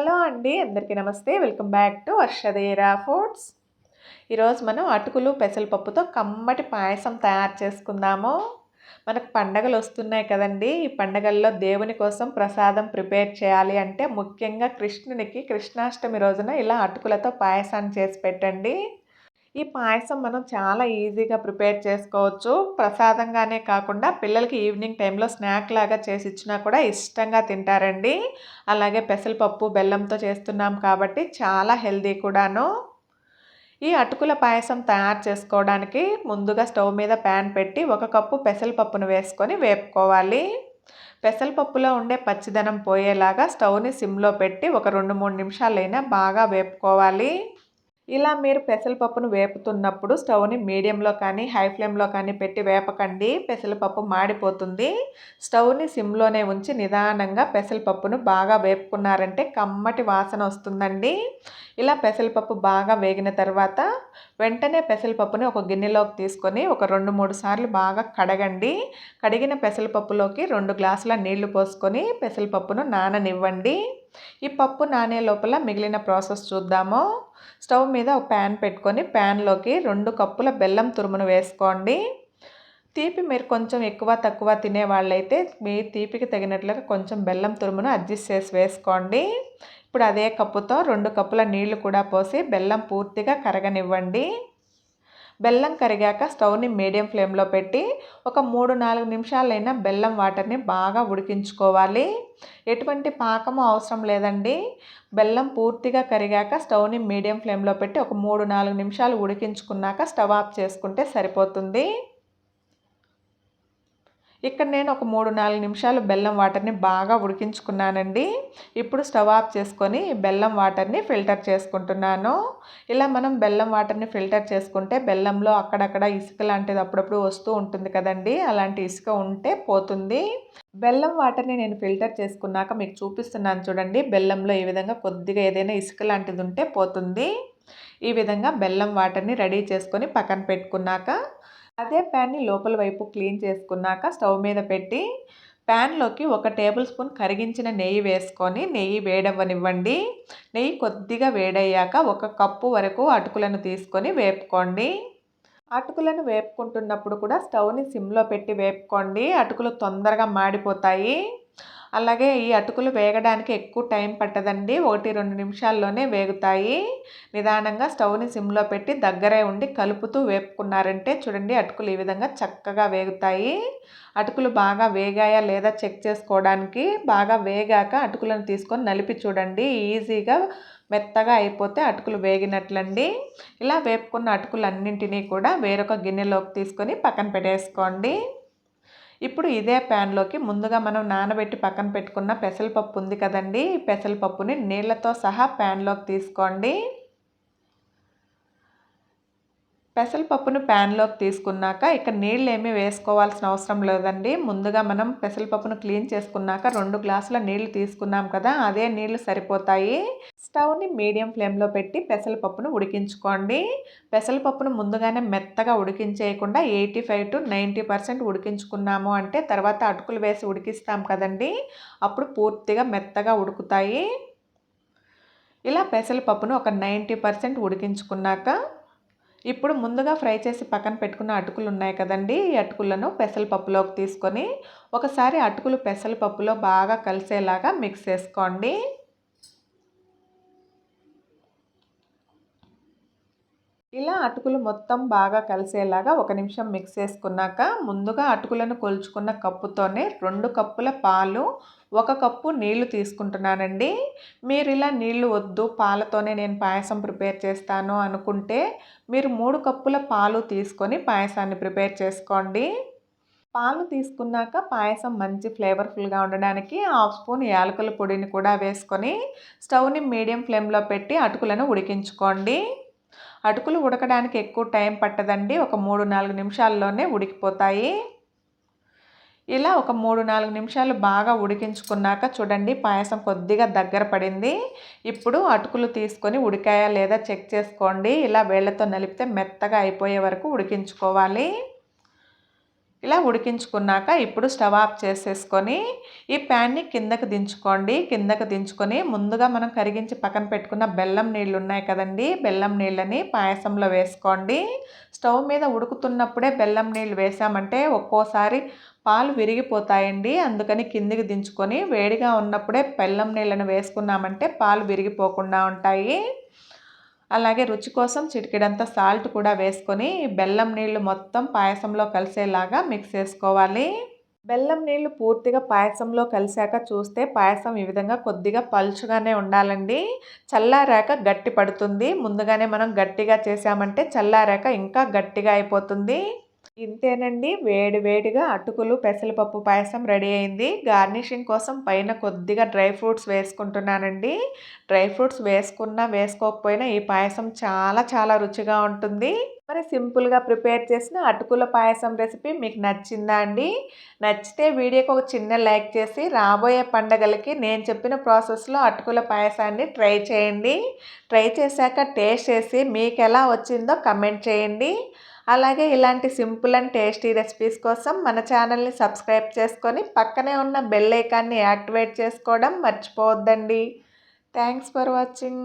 Hello అండి అందరికీ నమస్తే. వెల్కమ్ బ్యాక్ టు వర్షదేరా ఫుడ్స్ ఈరోజు మనం అటుకులు పెసరపప్పుతో కమ్మటి పాయసం తయారు చేసుకుందాము. మనకు పండగలు వస్తున్నాయి కదండి. ఈ పండగల్లో దేవుని కోసం ప్రసాదం ప్రిపేర్ చేయాలి అంటే ముఖ్యంగా కృష్ణునికి కృష్ణాష్టమి రోజున ఇలా అటుకులతో పాయసాన్ని చేసి పెట్టండి. ఈ పాయసం మనం చాలా ఈజీగా ప్రిపేర్ చేసుకోవచ్చు. ప్రసాదంగానే కాకుండా పిల్లలకి ఈవినింగ్ టైంలో స్నాక్ లాగా చేసి ఇచ్చినా కూడా ఇష్టంగా తింటారండి. అలాగే పెసరపప్పు బెల్లంతో చేస్తున్నాం కాబట్టి చాలా హెల్దీ కూడాను. ఈ అటుకుల పాయసం తయారు చేసుకోవడానికి ముందుగా స్టవ్ మీద ప్యాన్ పెట్టి ఒక కప్పు పెసరపప్పును వేసుకొని వేపుకోవాలి. పెసరపప్పులో ఉండే పచ్చిదనం పోయేలాగా స్టవ్ని సిమ్లో పెట్టి ఒక రెండు మూడు నిమిషాలైనా బాగా వేపుకోవాలి. ఇలా మీరు పెసరపప్పును వేపుతున్నప్పుడు స్టవ్ని మీడియంలో కానీ హై ఫ్లేమ్లో కానీ పెట్టి వేపకండి. పెసరపప్పు మాడిపోతుంది. స్టవ్ని సిమ్లోనే ఉంచి నిదానంగా పెసరపప్పును బాగా వేపుకున్నారంటే కమ్మటి వాసన వస్తుందండి. ఇలా పెసరపప్పు బాగా వేగిన తర్వాత వెంటనే పెసరపప్పుని ఒక గిన్నెలోకి తీసుకొని ఒక రెండు మూడు సార్లు బాగా కడగండి. కడిగిన పెసరపప్పులోకి రెండు గ్లాసుల నీళ్ళు పోసుకొని పెసరపప్పును నాననివ్వండి. ఈ పప్పు నానే లోపల మిగిలిన ప్రాసెస్ చూద్దాము. స్టవ్ మీద ఒక ప్యాన్ పెట్టుకొని ప్యాన్లోకి రెండు కప్పుల బెల్లం తురుమును వేసుకోండి. తీపి మీరు కొంచెం ఎక్కువ తక్కువ తినే వాళ్ళైతే మీ తీపికి తగినట్లుగా కొంచెం బెల్లం తురుమును అడ్జస్ట్ చేసి వేసుకోండి. ఇప్పుడు అదే కప్పుతో రెండు కప్పుల నీళ్ళు కూడా పోసి బెల్లం పూర్తిగా కరగనివ్వండి. బెల్లం కరిగాక స్టవ్ని మీడియం ఫ్లేమ్లో పెట్టి ఒక మూడు నాలుగు నిమిషాలైనా బెల్లం వాటర్ని బాగా ఉడికించుకోవాలి. ఎటువంటి పాకము అవసరం లేదండి. బెల్లం పూర్తిగా కరిగాక స్టవ్ని మీడియం ఫ్లేమ్లో పెట్టి ఒక మూడు నాలుగు నిమిషాలు ఉడికించుకున్నాక స్టవ్ ఆఫ్ చేసుకుంటే సరిపోతుంది. ఇక్కడ నేను ఒక మూడు నాలుగు నిమిషాలు బెల్లం వాటర్ని బాగా ఉడికించుకున్నానండి. ఇప్పుడు స్టవ్ ఆఫ్ చేసుకొని బెల్లం వాటర్ని ఫిల్టర్ చేసుకుంటున్నాను. ఇలా మనం బెల్లం వాటర్ని ఫిల్టర్ చేసుకుంటే బెల్లంలో అక్కడక్కడ ఇసుక లాంటిది అప్పుడప్పుడు వస్తూ ఉంటుంది కదండి. అలాంటి ఇసుక ఉంటే పోతుంది. బెల్లం వాటర్ని నేను ఫిల్టర్ చేసుకున్నాక మీకు చూపిస్తున్నాను చూడండి. బెల్లంలో ఈ విధంగా కొద్దిగా ఏదైనా ఇసుక లాంటిది ఉంటే పోతుంది. ఈ విధంగా బెల్లం వాటర్ని రెడీ చేసుకొని పక్కన పెట్టుకున్నాక అదే ప్యాన్ని లోపల వైపు క్లీన్ చేసుకున్నాక స్టవ్ మీద పెట్టి ప్యాన్లోకి ఒక టేబుల్ స్పూన్ కరిగించిన నెయ్యి వేసుకొని నెయ్యి వేడవ్వనివ్వండి. నెయ్యి కొద్దిగా వేడయ్యాక ఒక కప్పు వరకు అటుకులను తీసుకొని వేపుకోండి. అటుకులను వేపుకుంటున్నప్పుడు కూడా స్టవ్ని సిమ్లో పెట్టి వేపుకోండి. అటుకులు తొందరగా మాడిపోతాయి. అలాగే ఈ అటుకులు వేగడానికి ఎక్కువ టైం పట్టదండి. ఒకటి రెండు నిమిషాల్లోనే వేగుతాయి. నిదానంగా స్టవ్ని సిమ్లో పెట్టి దగ్గరే ఉండి కలుపుతూ వేపుకున్నారంటే చూడండి అటుకులు ఈ విధంగా చక్కగా వేగుతాయి. అటుకులు బాగా వేగాయా లేదా చెక్ చేసుకోవడానికి బాగా వేగాక అటుకులను తీసుకొని నలిపి చూడండి. ఈజీగా మెత్తగా అయిపోతే అటుకులు వేగినట్లండి. ఇలా వేపుకున్న అటుకులన్నింటినీ కూడా వేరొక గిన్నెలోకి తీసుకొని పక్కన పెట్టేసుకోండి. ఇప్పుడు ఇదే ప్యాన్లోకి ముందుగా మనం నానబెట్టి పక్కన పెట్టుకున్న పెసరపప్పు ఉంది కదండి పెసరపప్పుని నీళ్ళతో సహా ప్యాన్లోకి తీసుకోండి. పెసరపప్పును ప్యాన్లోకి తీసుకున్నాక ఇక్కడ నీళ్ళు ఏమీ వేసుకోవాల్సిన అవసరం లేదండి. ముందుగా మనం పెసరపప్పును క్లీన్ చేసుకున్నాక రెండు గ్లాసుల నీళ్ళు తీసుకున్నాం కదా అదే నీళ్ళు సరిపోతాయి. స్టవ్ని మీడియం ఫ్లేమ్లో పెట్టి పెసరపప్పును ఉడికించుకోండి. పెసరపప్పును ముందుగానే మెత్తగా ఉడికించేయకుండా eighty five to ninety percent ఉడికించుకున్నాము అంటే తర్వాత అటుకులు వేసి ఉడికిస్తాం కదండి. అప్పుడు పూర్తిగా మెత్తగా ఉడుకుతాయి. ఇలా పెసరపప్పును ఒక నైంటీ పర్సెంట్ ఉడికించుకున్నాక ఇప్పుడు ముందుగా ఫ్రై చేసి పక్కన పెట్టుకున్న అటుకులు ఉన్నాయి కదండి. ఈ అటుకులను పెసరపప్పులోకి తీసుకొని ఒకసారి అటుకులు పెసరపప్పులో బాగా కలిసేలాగా మిక్స్ చేసుకోండి. ఇలా అటుకులు మొత్తం బాగా కలిసేలాగా ఒక నిమిషం మిక్స్ చేసుకున్నాక ముందుగా అటుకులను కొలుచుకున్న కప్పుతోనే రెండు కప్పుల పాలు ఒక కప్పు నీళ్ళు తీసుకుంటున్నానండి. మీరు ఇలా నీళ్ళు వద్దు పాలతోనే నేను పాయసం ప్రిపేర్ చేస్తాను అనుకుంటే మీరు మూడు కప్పుల పాలు తీసుకొని పాయసాన్ని ప్రిపేర్ చేసుకోండి. పాలు తీసుకున్నాక పాయసం మంచి ఫ్లేవర్ఫుల్గా ఉండడానికి హాఫ్ స్పూన్ యాలకుల పొడిని కూడా వేసుకొని స్టవ్ని మీడియం ఫ్లేమ్లో పెట్టి అటుకులను ఉడికించుకోండి. అటుకులు ఉడకడానికి ఎక్కువ టైం పట్టదండి. ఒక మూడు నాలుగు నిమిషాల్లోనే ఉడికిపోతాయి. ఇలా ఒక మూడు నాలుగు నిమిషాలు బాగా ఉడికించుకున్నాక చూడండి పాయసం కొద్దిగా దగ్గర పడింది. ఇప్పుడు అటుకులు తీసుకొని ఉడికాయా లేదా చెక్ చేసుకోండి. ఇలా వేళ్ళతో నలిపితే మెత్తగా అయిపోయే వరకు ఉడికించుకోవాలి. ఇలా ఉడికించుకున్నాక ఇప్పుడు స్టవ్ ఆఫ్ చేసేసుకొని ఈ ప్యాన్ని కిందకు దించుకోండి. కిందకు దించుకొని ముందుగా మనం కరిగించి పక్కన పెట్టుకున్న బెల్లం నీళ్ళు ఉన్నాయి కదండి. బెల్లం నీళ్ళని పాయసంలో వేసుకోండి. స్టవ్ మీద ఉడుకుతున్నప్పుడే బెల్లం నీళ్ళు వేసామంటే ఒక్కోసారి పాలు విరిగిపోతాయండి. అందుకని కిందికి దించుకొని వేడిగా ఉన్నప్పుడే బెల్లం నీళ్ళను వేసుకున్నామంటే పాలు విరిగిపోకుండా ఉంటాయి. అలాగే రుచి కోసం చిటికెడంత సాల్ట్ కూడా వేసుకొని బెల్లం నీళ్ళు మొత్తం పాయసంలో కలిసేలాగా మిక్స్ చేసుకోవాలి. బెల్లం నీళ్ళు పూర్తిగా పాయసంలో కలిసాక చూస్తే పాయసం ఈ విధంగా కొద్దిగా పలుచుగానే ఉండాలండి. చల్లారాక గట్టి పడుతుంది. ముందుగానే మనం గట్టిగా చేసామంటే చల్లారాక ఇంకా గట్టిగా అయిపోతుంది. ఇంతేనండి. వేడి వేడిగా అటుకులు పెసరపప్పు పాయసం రెడీ అయింది. గార్నిషింగ్ కోసం పైన కొద్దిగా డ్రై ఫ్రూట్స్ వేసుకుంటున్నానండి. డ్రై ఫ్రూట్స్ వేసుకున్నా వేసుకోకపోయినా ఈ పాయసం చాలా చాలా రుచిగా ఉంటుంది. మరి సింపుల్గా ప్రిపేర్ చేసిన అటుకుల పాయసం రెసిపీ మీకు నచ్చిందా అండి? నచ్చితే వీడియోకి ఒక చిన్న లైక్ చేసి రాబోయే పండగలకి నేను చెప్పిన ప్రాసెస్లో అటుకుల పాయసాన్ని ట్రై చేయండి. ట్రై చేశాక టేస్ట్ చేసి మీకు ఎలా వచ్చిందో కమెంట్ చేయండి. అలాగే ఇలాంటి సింపుల్ అండ్ టేస్టీ రెసిపీస్ కోసం మన ఛానల్ని సబ్స్క్రైబ్ చేసుకొని పక్కనే ఉన్న బెల్ ఐకాన్ని యాక్టివేట్ చేసుకోవడం మర్చిపోవద్దండి. Thanks for watching.